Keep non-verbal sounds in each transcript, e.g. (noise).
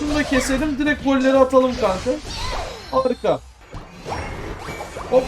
Şunu da keselim. Direkt golleri atalım kanka. Harika. Hop.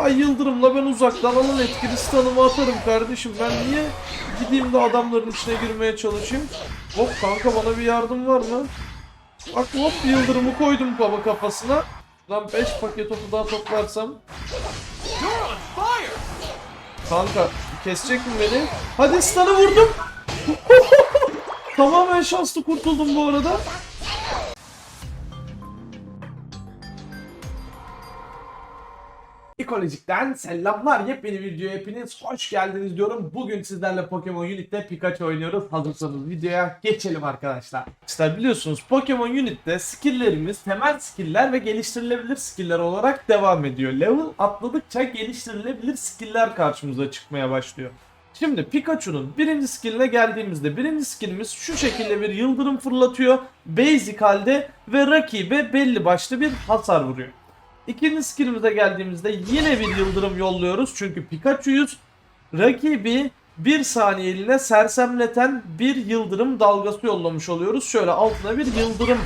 Ay Yıldırım'la ben uzaktan alan etkili stun'ımı atarım kardeşim. Ben niye gideyim de adamların içine girmeye çalışayım? Hop kanka bana bir yardım var mı? Bak hop Yıldırım'ı koydum baba kafasına. Şuradan 5 paket topu daha toplarsam. Kanka kesecek mi beni? Hadi stun'ı vurdum. (laughs) Tamamen şanslı kurtuldum bu arada. Ekolojik'ten selamlar. Yepyeni videoya hepiniz hoş geldiniz diyorum. Bugün sizlerle Pokemon Unit'te Pikachu oynuyoruz. Hazırsanız videoya geçelim arkadaşlar. İşte biliyorsunuz Pokemon Unit'te skill'lerimiz temel skill'ler ve geliştirilebilir skill'ler olarak devam ediyor. Level atladıkça geliştirilebilir skill'ler karşımıza çıkmaya başlıyor. Şimdi Pikachu'nun birinci skilline geldiğimizde birinci skillimiz şu şekilde bir yıldırım fırlatıyor. Basic halde ve rakibe belli başlı bir hasar vuruyor. İkinci skillimize geldiğimizde yine bir yıldırım yolluyoruz. Çünkü Pikachu'yuz. Rakibi bir saniyeliğine sersemleten bir yıldırım dalgası yollamış oluyoruz. Şöyle altına bir yıldırım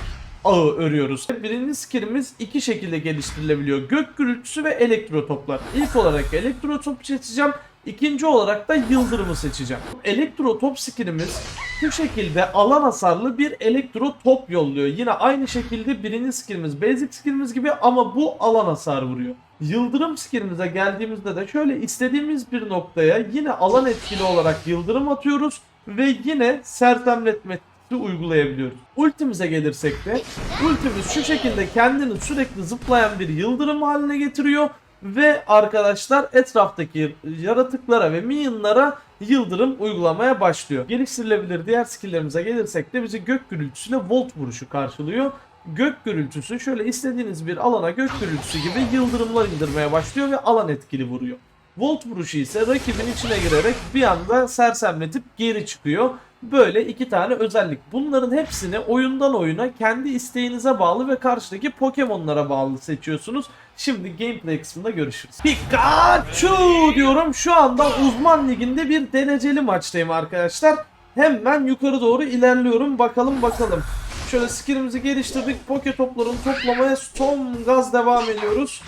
ağı örüyoruz. Birinci skillimiz iki şekilde geliştirilebiliyor. Gök gürültüsü ve elektro toplar. İlk olarak elektro top seçeceğim. İkinci olarak da yıldırımı seçeceğim. Elektro top skillimiz şu şekilde alan hasarlı bir elektro top yolluyor. Yine aynı şekilde birinci skillimiz basic skillimiz gibi ama bu alan hasar vuruyor. Yıldırım skillimize geldiğimizde de şöyle istediğimiz bir noktaya yine alan etkili olarak yıldırım atıyoruz ve yine sersemletme etkisi uygulayabiliyoruz. Ultimize gelirsek de ultimiz şu şekilde kendini sürekli zıplayan bir yıldırım haline getiriyor ve arkadaşlar etraftaki yaratıklara ve minyonlara yıldırım uygulamaya başlıyor. Geliştirilebilir diğer skilllerimize gelirsek de bizi gök gürültüsüyle volt vuruşu karşılıyor. Gök gürültüsü şöyle istediğiniz bir alana gök gürültüsü gibi yıldırımlar indirmeye başlıyor ve alan etkili vuruyor. Volt vuruşu ise rakibin içine girerek bir anda sersemletip geri çıkıyor. Böyle iki tane özellik. Bunların hepsini oyundan oyuna kendi isteğinize bağlı ve karşıdaki Pokemon'lara bağlı seçiyorsunuz. Şimdi gameplay kısmında görüşürüz. Pikachu diyorum. Şu anda uzman liginde bir dereceli maçtayım arkadaşlar. Hemen yukarı doğru ilerliyorum. Bakalım bakalım. Şöyle skillimizi geliştirdik. Poke toplarını toplamaya son gaz devam ediyoruz.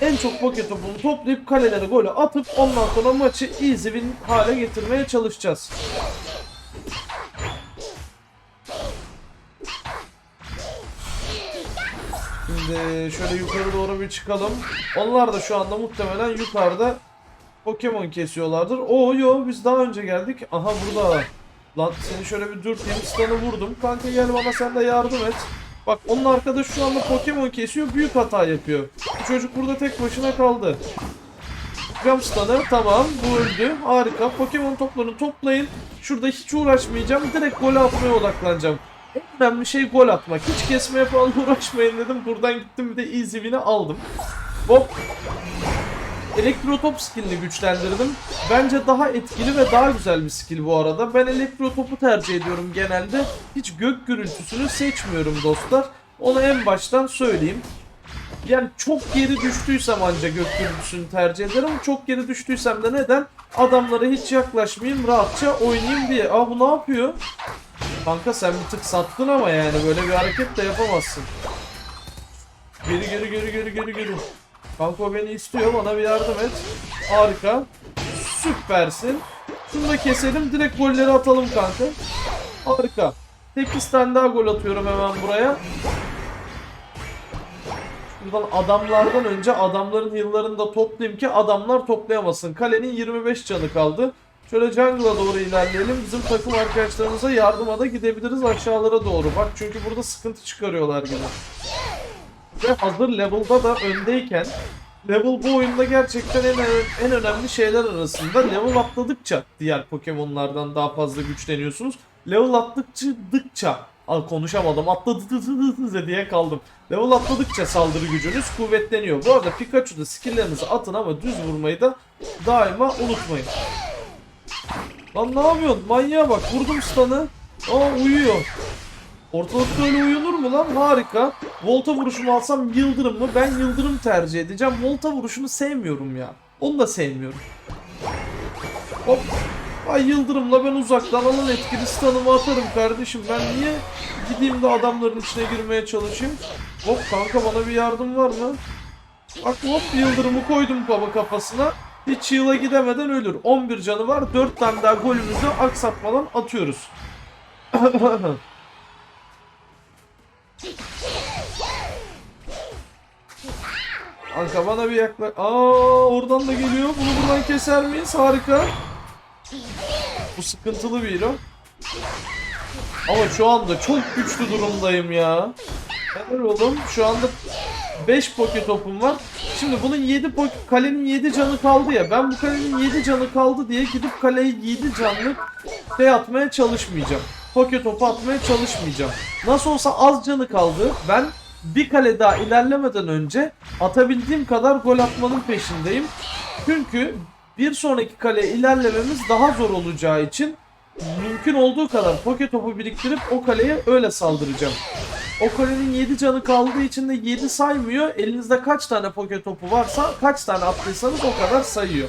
En çok poke topunu toplayıp kalelere golü atıp ondan sonra maçı easy win hale getirmeye çalışacağız. Şimdi şöyle yukarı doğru bir çıkalım. Onlar da şu anda muhtemelen yukarıda Pokemon kesiyorlardır. Oo yo biz daha önce geldik. Aha burada. Lan seni şöyle bir dürteyim. Stun'ı vurdum. Kanka gel bana sen de yardım et. Bak onun arkadaşı şu anda Pokemon kesiyor. Büyük hata yapıyor. Bu çocuk burada tek başına kaldı. Jump stun'ı tamam bu öldü. Harika. Pokemon toplarını toplayın. Şurada hiç uğraşmayacağım. Direkt gol atmaya odaklanacağım. En önemli şey gol atmak. Hiç kesmeye falan (laughs) uğraşmayın dedim. Buradan gittim bir de easy win'i aldım. Hop. Elektrotop skillini güçlendirdim. Bence daha etkili ve daha güzel bir skill bu arada. Ben elektrotopu tercih ediyorum genelde. Hiç gök gürültüsünü seçmiyorum dostlar. Onu en baştan söyleyeyim. Yani çok geri düştüysem ancak gök gürültüsünü tercih ederim. Çok geri düştüysem de neden? Adamlara hiç yaklaşmayayım, rahatça oynayayım diye. Aa bu ne yapıyor? Kanka sen bir tık sattın ama yani böyle bir hareket de yapamazsın. Geri geri geri geri geri geri. Kanka o beni istiyor bana bir yardım et. Harika. Süpersin. Şunu da keselim direkt golleri atalım kanka. Harika. 8 tane daha gol atıyorum hemen buraya. Buradan adamlardan önce adamların yıllarını da toplayayım ki adamlar toplayamasın. Kalenin 25 canı kaldı. Şöyle jungle'a doğru ilerleyelim. Bizim takım arkadaşlarımıza yardıma da gidebiliriz aşağılara doğru. Bak çünkü burada sıkıntı çıkarıyorlar gibi. Ve hazır level'da da öndeyken level bu oyunda gerçekten en, en önemli şeyler arasında. Level atladıkça diğer Pokemon'lardan daha fazla güçleniyorsunuz. Level atladıkça Al konuşamadım atladı diye kaldım. Level atladıkça saldırı gücünüz kuvvetleniyor. Bu arada Pikachu'da skilllerinizi atın ama düz vurmayı da daima unutmayın. Lan ne yapıyorsun? Manyağa bak. Vurdum stun'ı. Aa uyuyor. Ortalıkta öyle uyunur mu lan? Harika. Volta vuruşumu alsam yıldırım mı? Ben yıldırım tercih edeceğim. Volta vuruşunu sevmiyorum ya. Onu da sevmiyorum. Hop. Ay Yıldırım'la ben uzaktan alan etkili stun'ımı atarım kardeşim. Ben niye gideyim de adamların içine girmeye çalışayım? Hop kanka bana bir yardım var mı? Bak hop Yıldırım'ı koydum baba kafasına. Hiç yıla gidemeden ölür. 11 canı var. 4 tane daha golümüzü aksatmadan atıyoruz. (laughs) Kanka bana bir yaklaş... Aa oradan da geliyor. Bunu buradan keser miyiz? Harika. Bu sıkıntılı bir hero. Ama şu anda çok güçlü durumdayım ya. Neler oğlum? Şu anda 5 poke topum var. Şimdi bunun 7 poke, kalenin 7 canı kaldı ya. Ben bu kalenin 7 canı kaldı diye gidip kaleye 7 canlık şey atmaya çalışmayacağım. Poke topu atmaya çalışmayacağım. Nasıl olsa az canı kaldı. Ben bir kale daha ilerlemeden önce atabildiğim kadar gol atmanın peşindeyim. Çünkü bir sonraki kaleye ilerlememiz daha zor olacağı için mümkün olduğu kadar poke topu biriktirip o kaleye öyle saldıracağım. O kalenin 7 canı kaldığı için de 7 saymıyor. Elinizde kaç tane poke topu varsa kaç tane attıysanız o kadar sayıyor.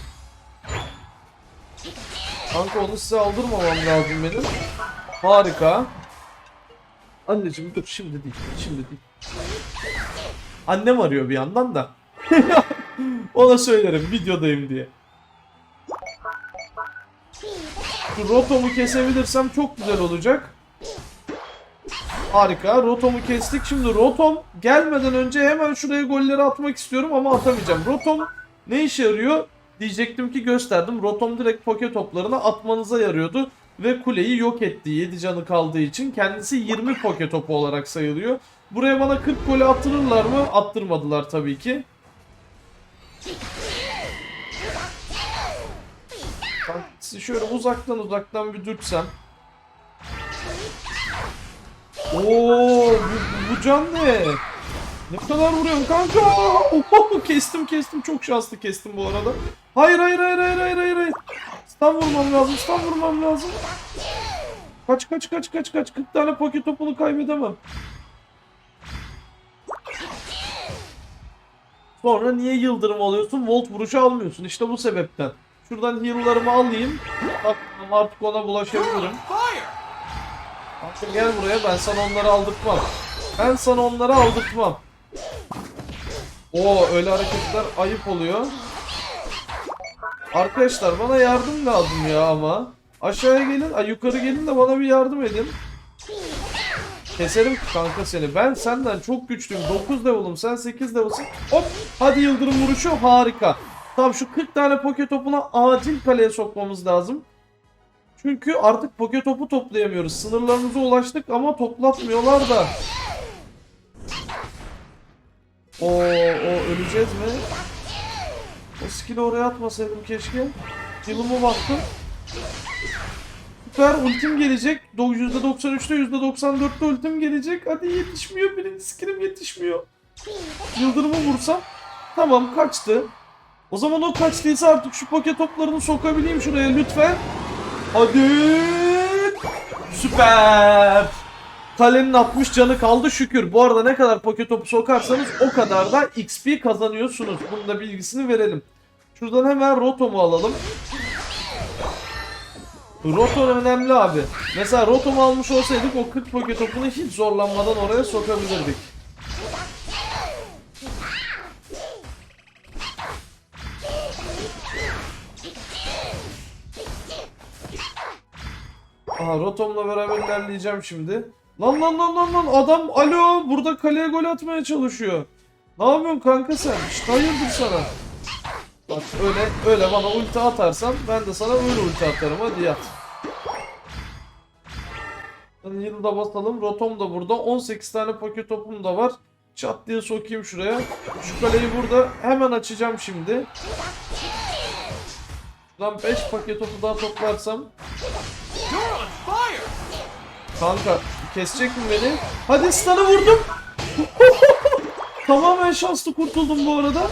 Kanka onu size aldırmamam lazım benim. Harika. Anneciğim dur şimdi değil. Şimdi değil. Annem arıyor bir yandan da. (laughs) Ona söylerim videodayım diye. Şu rotomu kesebilirsem çok güzel olacak. Harika. Rotom'u kestik. Şimdi Rotom gelmeden önce hemen şuraya golleri atmak istiyorum ama atamayacağım. Rotom ne işe yarıyor? Diyecektim ki gösterdim. Rotom direkt poke toplarına atmanıza yarıyordu. Ve kuleyi yok etti 7 canı kaldığı için. Kendisi 20 poke topu olarak sayılıyor. Buraya bana 40 golü attırırlar mı? Attırmadılar tabii ki. Şöyle uzaktan uzaktan bir dürtsem. Oo, bu, bu can ne? Ne kadar vuruyorsun kanka? Oho, kestim kestim çok şanslı kestim bu arada. Hayır hayır hayır hayır hayır hayır. hayır. Stun vurmam lazım stun vurmam lazım. Kaç kaç kaç kaç kaç 40 tane poke topunu kaybedemem. Sonra niye yıldırım alıyorsun? Volt vuruşu almıyorsun. İşte bu sebepten. Şuradan heal'larımı alayım. Bak artık ona bulaşabilirim. Kanka gel buraya ben sana onları aldırtmam. Ben sana onları aldırtmam. Oo öyle hareketler ayıp oluyor. Arkadaşlar bana yardım lazım ya ama. Aşağıya gelin, ay yukarı gelin de bana bir yardım edin. Keserim kanka seni. Ben senden çok güçlüyüm. 9 level'ım, sen 8 level'sın. Hop! Hadi yıldırım vuruşu harika. Tamam şu 40 tane poke topuna acil kaleye sokmamız lazım. Çünkü artık poke topu toplayamıyoruz. Sınırlarımıza ulaştık ama toplatmıyorlar da. O o öleceğiz mi? O skill'i oraya atmasaydım keşke. Yılımı baktım. Süper ultim gelecek. Do- %93'te %94'te ultim gelecek. Hadi yetişmiyor birinci skill'im yetişmiyor. Yıldırımı vursam. Tamam kaçtı. O zaman o kaçtıysa artık şu poke toplarını sokabileyim şuraya lütfen. Hadi. Süper. Kalenin 60 canı kaldı şükür. Bu arada ne kadar poke topu sokarsanız o kadar da XP kazanıyorsunuz. Bunun da bilgisini verelim. Şuradan hemen Rotom'u alalım. Rotom önemli abi. Mesela Rotom'u almış olsaydık o 40 poke topunu hiç zorlanmadan oraya sokabilirdik. Rotom'la beraber ilerleyeceğim şimdi. Lan lan lan lan lan adam alo burada kaleye gol atmaya çalışıyor. Ne yapıyorsun kanka sen? İşte hayırdır sana? Bak öyle öyle bana ulti atarsan ben de sana öyle ulti atarım hadi yat. Yılı da basalım. Rotom da burada. 18 tane poke topum da var. Çat diye sokayım şuraya. Şu kaleyi burada hemen açacağım şimdi. Şuradan 5 paket topu daha toplarsam. Kanka kesecek mi beni? Hadi stun'ı vurdum. (laughs) Tamamen şanslı kurtuldum bu arada.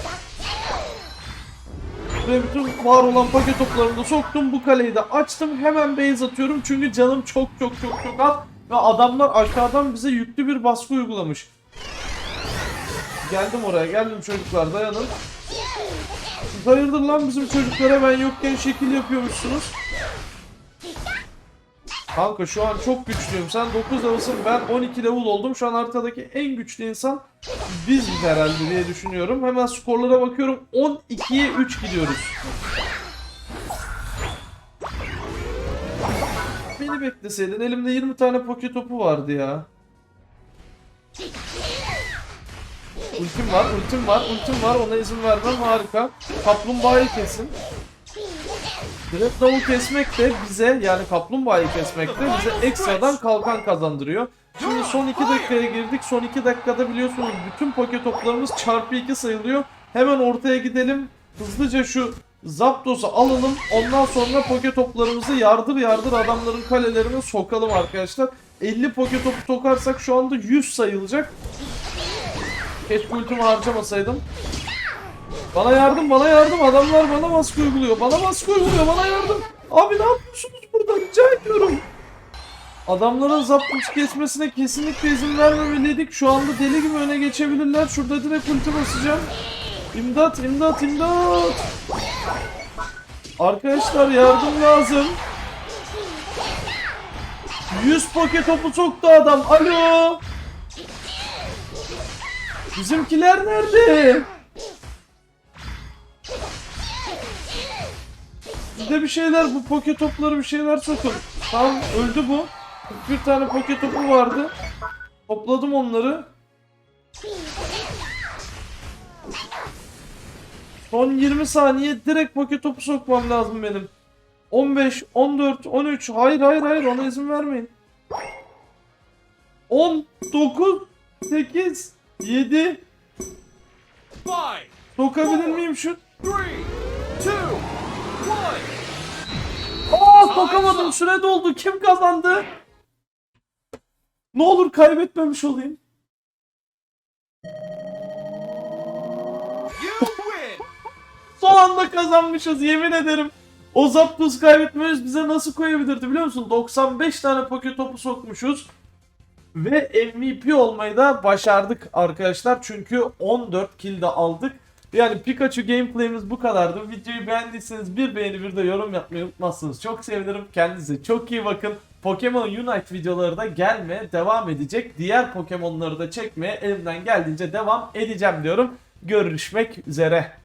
Ve bütün var olan paket toplarını da soktum. Bu kaleyi de açtım. Hemen base atıyorum. Çünkü canım çok çok çok çok az. Ve adamlar aşağıdan bize yüklü bir baskı uygulamış. Geldim oraya. Geldim çocuklar dayanın. Siz Hayırdır lan bizim çocuklara ben yokken şekil yapıyormuşsunuz. Kanka şu an çok güçlüyüm. Sen 9 level'sın ben 12 level oldum. Şu an haritadaki en güçlü insan biziz herhalde diye düşünüyorum. Hemen skorlara bakıyorum. 12'ye 3 gidiyoruz. Beni bekleseydin. Elimde 20 tane poke topu vardı ya. Ultim var, ultim var, ultim var. Ona izin vermem. Harika. Kaplumbağayı kesin. Direkt davul kesmek de bize yani kaplumbağayı kesmek de bize ekstradan kalkan kazandırıyor. Şimdi son 2 dakikaya girdik. Son 2 dakikada biliyorsunuz bütün poke toplarımız çarpı 2 sayılıyor. Hemen ortaya gidelim. Hızlıca şu Zapdos'u alalım. Ondan sonra poke toplarımızı yardır yardır adamların kalelerine sokalım arkadaşlar. 50 poke topu sokarsak şu anda 100 sayılacak. Keşke ultimi harcamasaydım. Bana yardım, bana yardım. Adamlar bana baskı uyguluyor. Bana baskı uyguluyor, bana yardım. Abi ne yapıyorsunuz burada? Rica ediyorum. Adamların zaptmış kesmesine kesinlikle izin vermemeliydik. Şu anda deli gibi öne geçebilirler. Şurada direkt ulti basacağım. İmdat, imdat, imdat. Arkadaşlar yardım lazım. 100 poke topu soktu adam. Alo. Bizimkiler nerede? Size bir şeyler bu poke topları bir şeyler sokun. Tamam öldü bu. Bir tane poke topu vardı. Topladım onları. Son 20 saniye direkt poke topu sokmam lazım benim. 15, 14, 13. Hayır hayır hayır ona izin vermeyin. 10, 9, 8, 7. Five, Sokabilir miyim şu? three, two, one. Aa sokamadım süre doldu. Kim kazandı? Ne olur kaybetmemiş olayım. You win. Son anda kazanmışız yemin ederim. O Zapdos kaybetmemiz bize nasıl koyabilirdi biliyor musun? 95 tane poke topu sokmuşuz. Ve MVP olmayı da başardık arkadaşlar. Çünkü 14 kill de aldık. Yani Pikachu gameplay'imiz bu kadardı. Videoyu beğendiyseniz bir beğeni bir de yorum yapmayı unutmazsınız. Çok sevinirim. Kendinize çok iyi bakın. Pokemon Unite videoları da gelmeye devam edecek. Diğer Pokemon'ları da çekmeye elimden geldiğince devam edeceğim diyorum. Görüşmek üzere.